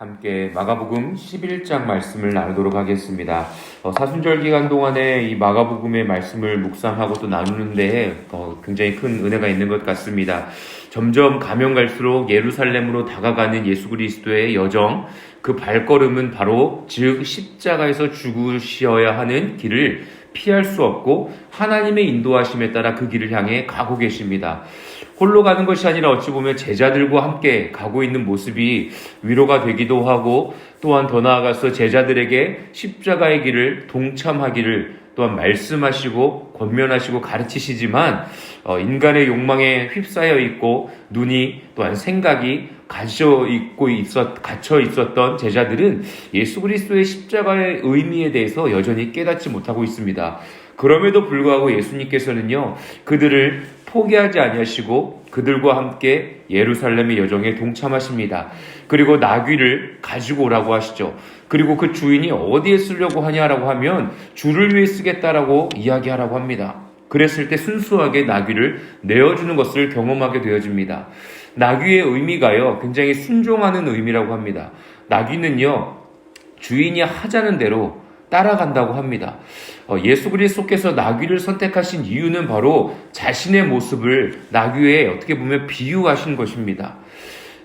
함께 마가복음 11장 말씀을 나누도록 하겠습니다. 어, 사순절 기간 동안에 이 마가복음의 말씀을 묵상하고 또 나누는데 어, 굉장히 큰 은혜가 있는 것 같습니다. 점점 가면 갈수록 예루살렘으로 다가가는 예수 그리스도의 여정, 그 발걸음은 바로 즉 십자가에서 죽으셔야 하는 길을 피할 수 없고 하나님의 인도하심에 따라 그 길을 향해 가고 계십니다. 홀로 가는 것이 아니라 어찌 보면 제자들과 함께 가고 있는 모습이 위로가 되기도 하고 또한 더 나아가서 제자들에게 십자가의 길을 동참하기를 또한 말씀하시고 권면하시고 가르치시지만 어, 인간의 욕망에 휩싸여 있고 눈이 또한 생각이 갇혀 있고 있었 갇혀 있었던 제자들은 예수 그리스도의 십자가의 의미에 대해서 여전히 깨닫지 못하고 있습니다. 그럼에도 불구하고 예수님께서는요 그들을 포기하지 아니하시고 그들과 함께 예루살렘의 여정에 동참하십니다. 그리고 나귀를 가지고 오라고 하시죠. 그리고 그 주인이 어디에 쓰려고 하냐라고 하면 주를 위해 쓰겠다라고 이야기하라고 합니다. 그랬을 때 순수하게 나귀를 내어주는 것을 경험하게 되어집니다. 나귀의 의미가요, 굉장히 순종하는 의미라고 합니다. 나귀는요, 주인이 하자는 대로 따라간다고 합니다. 어, 예수 그리스도께서 나귀를 선택하신 이유는 바로 자신의 모습을 나귀에 어떻게 보면 비유하신 것입니다.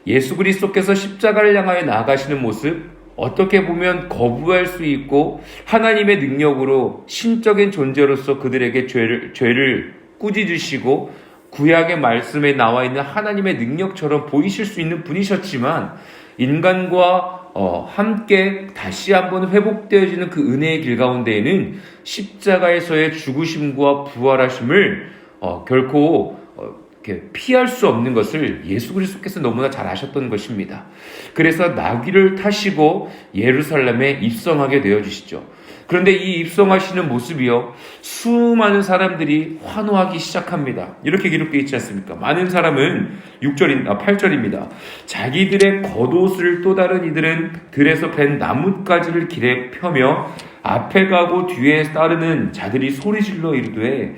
예수 그리스도께서 십자가를 향하여 나아가시는 모습, 어떻게 보면 거부할 수 있고 하나님의 능력으로 신적인 존재로서 그들에게 죄를, 죄를 꾸짖으시고 구약의 말씀에 나와 있는 하나님의 능력처럼 보이실 수 있는 분이셨지만 인간과 어, 함께 다시 한번 회복되어지는 그 은혜의 길 가운데에는 십자가에서의 죽으심과 부활하심을 어, 결코 어, 이렇게 피할 수 없는 것을 예수 그리스도께서 너무나 잘 아셨던 것입니다. 그래서 나귀를 타시고 예루살렘에 입성하게 되어 주시죠. 그런데 이 입성하시는 모습이요. 수많은 사람들이 환호하기 시작합니다. 이렇게 기록되어 있지 않습니까? 많은 사람은 6절인, 아, 8절입니다. 자기들의 겉옷을 또 다른 이들은 들에서 벤 나뭇가지를 길에 펴며 앞에 가고 뒤에 따르는 자들이 소리질러 이르되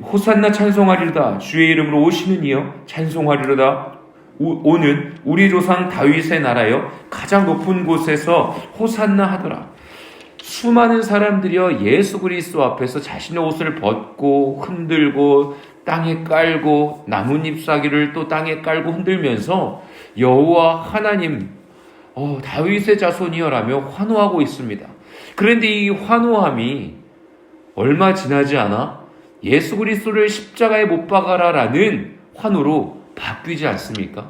호산나 찬송하리로다 주의 이름으로 오시는 이여 찬송하리로다 오는 우리 조상 다윗의 나라여 가장 높은 곳에서 호산나 하더라. 수많은 사람들이여 예수 그리스도 앞에서 자신의 옷을 벗고 흔들고 땅에 깔고 나뭇잎 사기를 또 땅에 깔고 흔들면서 여호와 하나님 어, 다윗의 자손이여라며 환호하고 있습니다. 그런데 이 환호함이 얼마 지나지 않아 예수 그리스도를 십자가에 못 박아라라는 환호로 바뀌지 않습니까?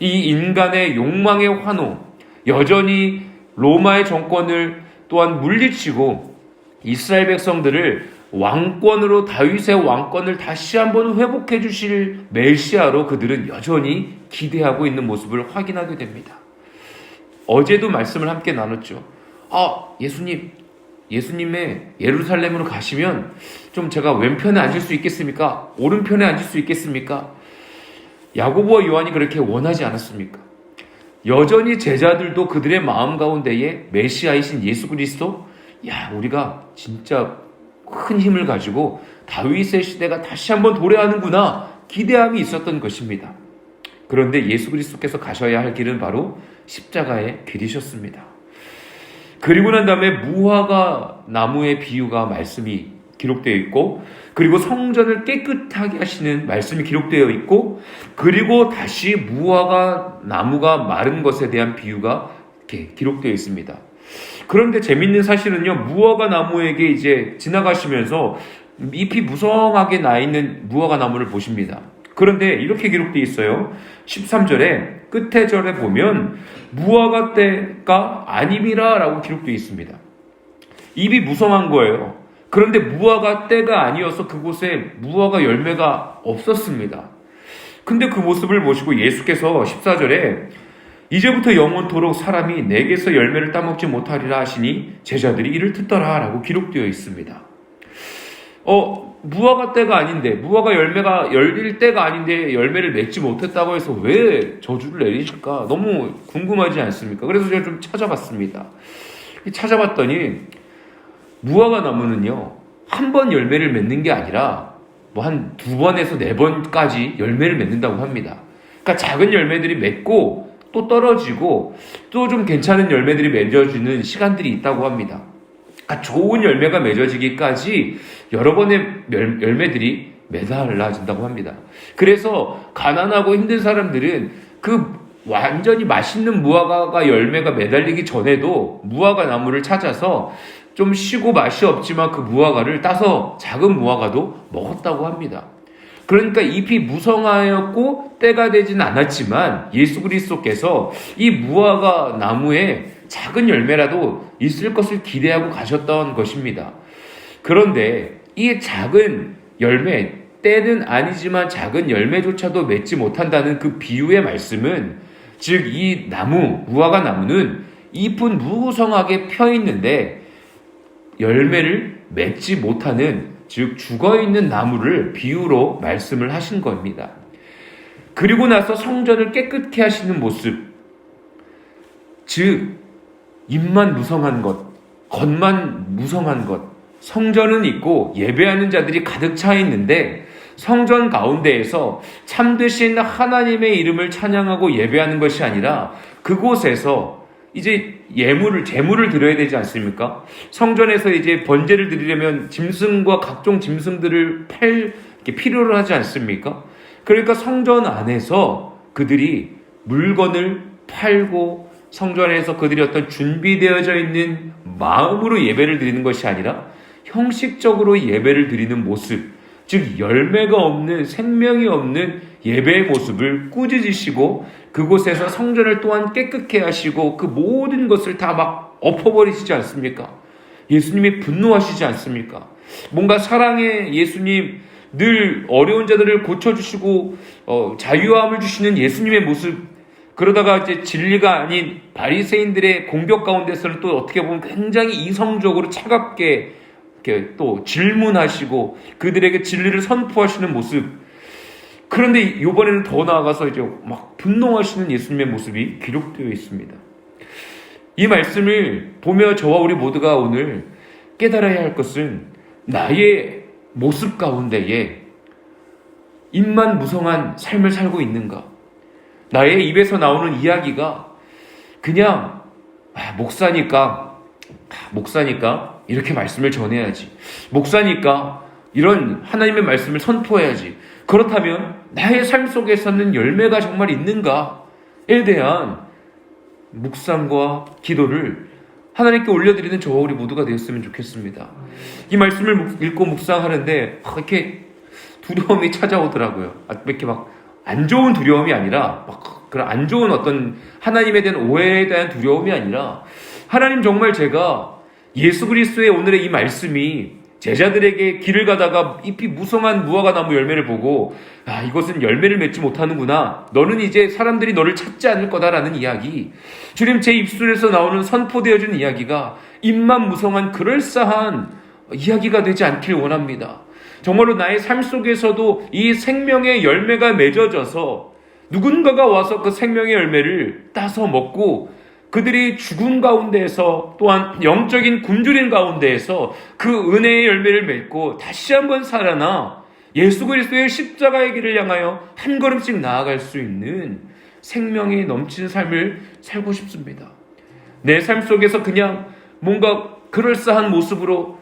이 인간의 욕망의 환호, 여전히 로마의 정권을 또한 물리치고 이스라엘 백성들을 왕권으로 다윗의 왕권을 다시 한번 회복해 주실 메시아로 그들은 여전히 기대하고 있는 모습을 확인하게 됩니다. 어제도 말씀을 함께 나눴죠. 아, 예수님, 예수님의 예루살렘으로 가시면 좀 제가 왼편에 앉을 수 있겠습니까? 오른편에 앉을 수 있겠습니까? 야고보와 요한이 그렇게 원하지 않았습니까? 여전히 제자들도 그들의 마음 가운데에 메시아이신 예수 그리스도, 야, 우리가 진짜 큰 힘을 가지고 다윗의 시대가 다시 한번 도래하는구나 기대함이 있었던 것입니다. 그런데 예수 그리스도께서 가셔야 할 길은 바로 십자가의 길이셨습니다. 그리고 난 다음에 무화과 나무의 비유가 말씀이 기록되어 있고 그리고 성전을 깨끗하게 하시는 말씀이 기록되어 있고 그리고 다시 무화과 나무가 마른 것에 대한 비유가 이렇게 기록되어 있습니다. 그런데 재밌는 사실은요, 무화과 나무에게 이제 지나가시면서 잎이 무성하게 나 있는 무화과 나무를 보십니다. 그런데 이렇게 기록되어 있어요. 13절에 끝에 절에 보면 무화과 때가 아님이라 라고 기록되어 있습니다. 잎이 무성한 거예요. 그런데 무화과 때가 아니어서 그곳에 무화과 열매가 없었습니다. 근데 그 모습을 보시고 예수께서 14절에 이제부터 영원토록 사람이 내게서 열매를 따먹지 못하리라 하시니 제자들이 이를 듣더라 라고 기록되어 있습니다. 어, 무화과 때가 아닌데, 무화과 열매가 열릴 때가 아닌데 열매를 맺지 못했다고 해서 왜 저주를 내리실까? 너무 궁금하지 않습니까? 그래서 제가 좀 찾아봤습니다. 찾아봤더니 무화과 나무는요, 한 번 열매를 맺는 게 아니라 뭐 한 두 번에서 네 번까지 열매를 맺는다고 합니다. 그러니까 작은 열매들이 맺고 또 떨어지고 또 좀 괜찮은 열매들이 맺어지는 시간들이 있다고 합니다. 아, 좋은 열매가 맺어지기까지 여러 번의 열, 열매들이 매달라진다고 합니다. 그래서 가난하고 힘든 사람들은 그 완전히 맛있는 무화과가 열매가 매달리기 전에도 무화과 나무를 찾아서 좀 쉬고 맛이 없지만 그 무화과를 따서 작은 무화과도 먹었다고 합니다. 그러니까 잎이 무성하였고 때가 되진 않았지만 예수 그리스도께서 이 무화과 나무에 작은 열매라도 있을 것을 기대하고 가셨던 것입니다. 그런데 이 작은 열매, 때는 아니지만 작은 열매조차도 맺지 못한다는 그 비유의 말씀은 즉 이 나무, 무화과 나무는 잎은 무성하게 펴 있는데 열매를 맺지 못하는 즉 죽어 있는 나무를 비유로 말씀을 하신 겁니다. 그리고 나서 성전을 깨끗게 하시는 모습, 즉 입만 무성한 것, 겉만 무성한 것, 성전은 있고 예배하는 자들이 가득 차 있는데 성전 가운데에서 참되신 하나님의 이름을 찬양하고 예배하는 것이 아니라 그곳에서 이제 예물을 제물을 드려야 되지 않습니까? 성전에서 이제 번제를 드리려면 짐승과 각종 짐승들을 팔 필요로 하지 않습니까? 그러니까 성전 안에서 그들이 물건을 팔고 성전에서 그들이 어떤 준비되어져 있는 마음으로 예배를 드리는 것이 아니라 형식적으로 예배를 드리는 모습, 즉 열매가 없는 생명이 없는 예배의 모습을 꾸짖으시고 그곳에서 성전을 또한 깨끗게 하시고 그 모든 것을 다 막 엎어버리시지 않습니까? 예수님이 분노하시지 않습니까? 뭔가 사랑의 예수님 늘 어려운 자들을 고쳐주시고 어, 자유함을 주시는 예수님의 모습 그러다가 이제 진리가 아닌 바리새인들의 공격 가운데서는 또 어떻게 보면 굉장히 이성적으로 차갑게 또 질문하시고 그들에게 진리를 선포하시는 모습. 그런데 이번에는 더 나아가서 이제 막 분노하시는 예수님의 모습이 기록되어 있습니다. 이 말씀을 보며 저와 우리 모두가 오늘 깨달아야 할 것은 나의 모습 가운데에 입만 무성한 삶을 살고 있는가? 나의 입에서 나오는 이야기가 그냥 아, 목사니까 아, 목사니까 이렇게 말씀을 전해야지. 목사니까 이런 하나님의 말씀을 선포해야지. 그렇다면 나의 삶 속에서는 열매가 정말 있는가에 대한 묵상과 기도를 하나님께 올려드리는 저와 우리 모두가 되었으면 좋겠습니다. 이 말씀을 읽고 묵상하는데 이렇게 두려움이 찾아오더라고요. 아, 이렇게 막 안 좋은 두려움이 아니라 막 그런 안 좋은 어떤 하나님에 대한 오해에 대한 두려움이 아니라 하나님 정말 제가 예수 그리스도의 오늘의 이 말씀이 제자들에게 길을 가다가 잎이 무성한 무화과 나무 열매를 보고 아 이것은 열매를 맺지 못하는구나. 너는 이제 사람들이 너를 찾지 않을 거다라는 이야기 주님 제 입술에서 나오는 선포되어진 이야기가 입만 무성한 그럴싸한 이야기가 되지 않길 원합니다. 정말로 나의 삶 속에서도 이 생명의 열매가 맺어져서 누군가가 와서 그 생명의 열매를 따서 먹고 그들이 죽음 가운데에서 또한 영적인 굶주린 가운데에서 그 은혜의 열매를 맺고 다시 한번 살아나 예수 그리스도의 십자가의 길을 향하여 한 걸음씩 나아갈 수 있는 생명이 넘치는 삶을 살고 싶습니다. 내 삶 속에서 그냥 뭔가 그럴싸한 모습으로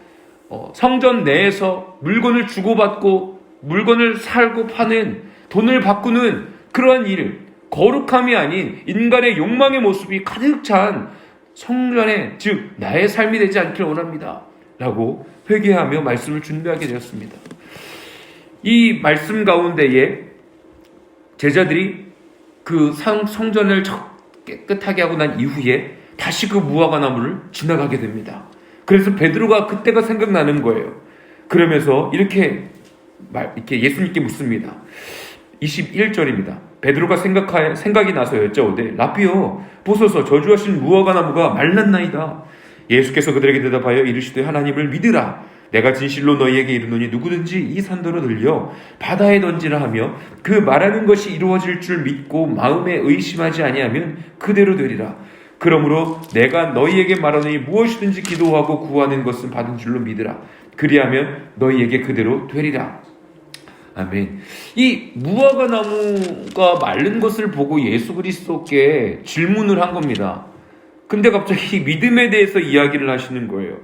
어, 성전 내에서 물건을 주고받고 물건을 살고 파는 돈을 바꾸는 그러한 일, 거룩함이 아닌 인간의 욕망의 모습이 가득 찬 성전의 즉 나의 삶이 되지 않기를 원합니다. 라고 회개하며 말씀을 준비하게 되었습니다. 이 말씀 가운데에 제자들이 그 성전을 깨끗하게 하고 난 이후에 다시 그 무화과 나무를 지나가게 됩니다. 그래서 베드로가 그때가 생각나는 거예요. 그러면서 이렇게 말, 이렇게 예수님께 묻습니다. 21절입니다. 베드로가 생각하, 생각이 나서 여쭤오되 라피오 보소서 저주하신 무화과 나무가 말랐나이다. 예수께서 그들에게 대답하여 이르시되 하나님을 믿으라. 내가 진실로 너희에게 이르노니 누구든지 이 산도로 들려 바다에 던지라 하며 그 말하는 것이 이루어질 줄 믿고 마음에 의심하지 아니하면 그대로 되리라. 그러므로 내가 너희에게 말하노니 무엇이든지 기도하고 구하는 것은 받은 줄로 믿으라. 그리하면 너희에게 그대로 되리라. 아멘. 이 무화과 나무가 마른 것을 보고 예수 그리스도께 질문을 한 겁니다. 근데 갑자기 믿음에 대해서 이야기를 하시는 거예요.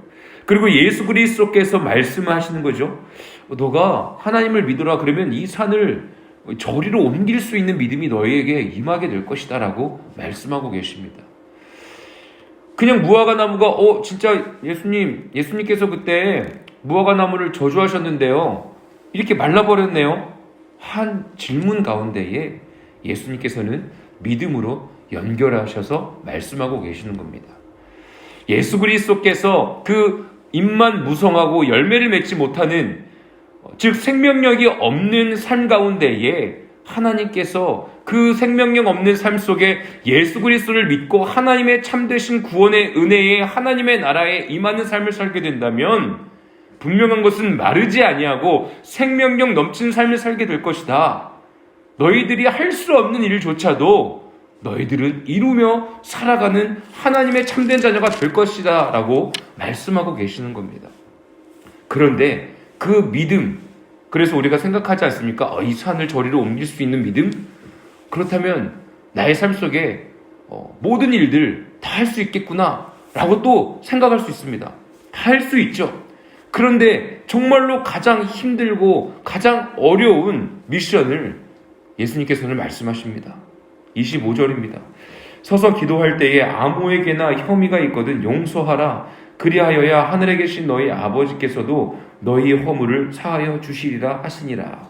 그리고 예수 그리스도께서 말씀하시는 거죠. 너가 하나님을 믿어라 그러면 이 산을 저리로 옮길 수 있는 믿음이 너희에게 임하게 될 것이다라고 말씀하고 계십니다. 그냥 무화과 나무가 어 진짜 예수님 예수님께서 그때 무화과 나무를 저주하셨는데요. 이렇게 말라버렸네요. 한 질문 가운데에 예수님께서는 믿음으로 연결하셔서 말씀하고 계시는 겁니다. 예수 그리스도께서 그 입만 무성하고 열매를 맺지 못하는 즉 생명력이 없는 삶 가운데에 하나님께서 그 생명력 없는 삶 속에 예수 그리스도를 믿고 하나님의 참되신 구원의 은혜에 하나님의 나라에 임하는 삶을 살게 된다면 분명한 것은 마르지 아니하고 생명력 넘치는 삶을 살게 될 것이다. 너희들이 할 수 없는 일조차도 너희들은 이루며 살아가는 하나님의 참된 자녀가 될 것이다. 라고 말씀하고 계시는 겁니다. 그런데 그 믿음, 그래서 우리가 생각하지 않습니까? 어, 이 산을 저리로 옮길 수 있는 믿음? 그렇다면 나의 삶 속에 어, 모든 일들 다 할 수 있겠구나. 라고 또 생각할 수 있습니다. 다 할 수 있죠. 그런데 정말로 가장 힘들고 가장 어려운 미션을 예수님께서는 말씀하십니다. 25절입니다. 서서 기도할 때에 아무에게나 혐의가 있거든 용서하라. 그리하여야 하늘에 계신 너희 아버지께서도 너희의 허물을 사하여 주시리라 하시니라.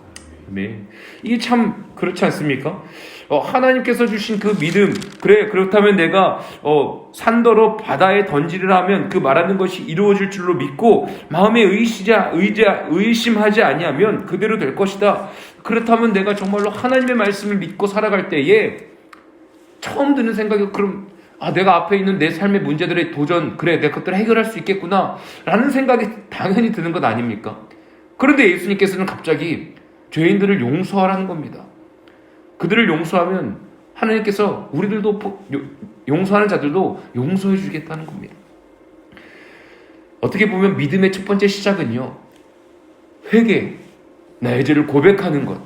아멘. 이게 참 그렇지 않습니까? 어, 하나님께서 주신 그 믿음, 그래 그렇다면 내가 어, 산더러 바다에 던지리라 하면 그 말하는 것이 이루어질 줄로 믿고 마음에 의시자 의자 의심하지 아니하면 그대로 될 것이다. 그렇다면 내가 정말로 하나님의 말씀을 믿고 살아갈 때에 처음 드는 생각이 그럼 아 내가 앞에 있는 내 삶의 문제들의 도전 그래 내가 그것들을 해결할 수 있겠구나 라는 생각이 당연히 드는 것 아닙니까? 그런데 예수님께서는 갑자기 죄인들을 용서하라는 겁니다. 그들을 용서하면 하나님께서 우리들도 용서하는 자들도 용서해 주겠다는 겁니다. 어떻게 보면 믿음의 첫 번째 시작은요. 회개, 나의 죄를 고백하는 것,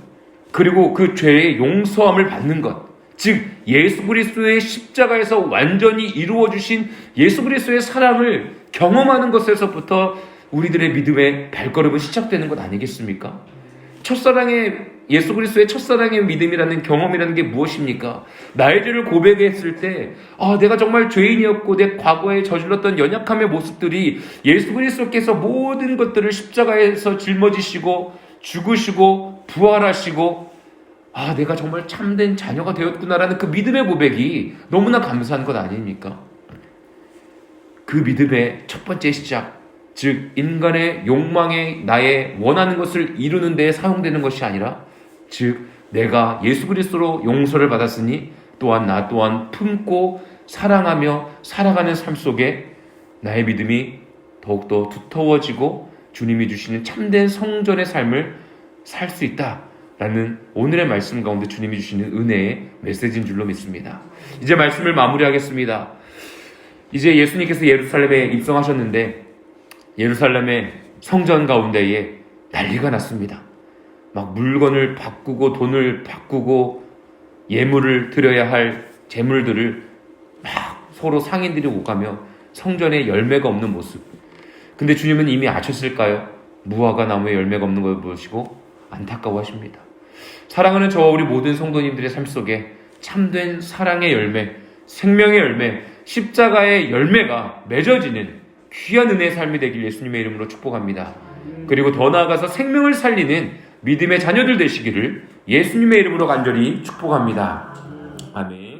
그리고 그 죄의 용서함을 받는 것, 즉 예수 그리스도의 십자가에서 완전히 이루어 주신 예수 그리스도의 사랑을 경험하는 것에서부터 우리들의 믿음의 발걸음은 시작되는 것 아니겠습니까? 첫사랑의 예수 그리스도의 첫사랑의 믿음이라는 경험이라는 게 무엇입니까? 나의 죄를 고백했을 때, 아, 내가 정말 죄인이었고, 내 과거에 저질렀던 연약함의 모습들이 예수 그리스도께서 모든 것들을 십자가에서 짊어지시고, 죽으시고, 부활하시고, 아, 내가 정말 참된 자녀가 되었구나라는 그 믿음의 고백이 너무나 감사한 것 아닙니까? 그 믿음의 첫 번째 시작, 즉, 인간의 욕망에 나의 원하는 것을 이루는 데 사용되는 것이 아니라, 즉, 내가 예수 그리스도로 용서를 받았으니 또한 나 또한 품고 사랑하며 살아가는 삶 속에 나의 믿음이 더욱더 두터워지고 주님이 주시는 참된 성전의 삶을 살 수 있다. 라는 오늘의 말씀 가운데 주님이 주시는 은혜의 메시지인 줄로 믿습니다. 이제 말씀을 마무리하겠습니다. 이제 예수님께서 예루살렘에 입성하셨는데 예루살렘의 성전 가운데에 난리가 났습니다. 막 물건을 바꾸고 돈을 바꾸고 예물을 드려야 할 재물들을 막 서로 상인들이 오가며 성전에 열매가 없는 모습. 근데 주님은 이미 아셨을까요? 무화과 나무에 열매가 없는 걸 보시고 안타까워하십니다. 사랑하는 저와 우리 모든 성도님들의 삶 속에 참된 사랑의 열매, 생명의 열매, 십자가의 열매가 맺어지는 귀한 은혜의 삶이 되길 예수님의 이름으로 축복합니다. 그리고 더 나아가서 생명을 살리는 믿음의 자녀들 되시기를 예수님의 이름으로 간절히 축복합니다. 아멘.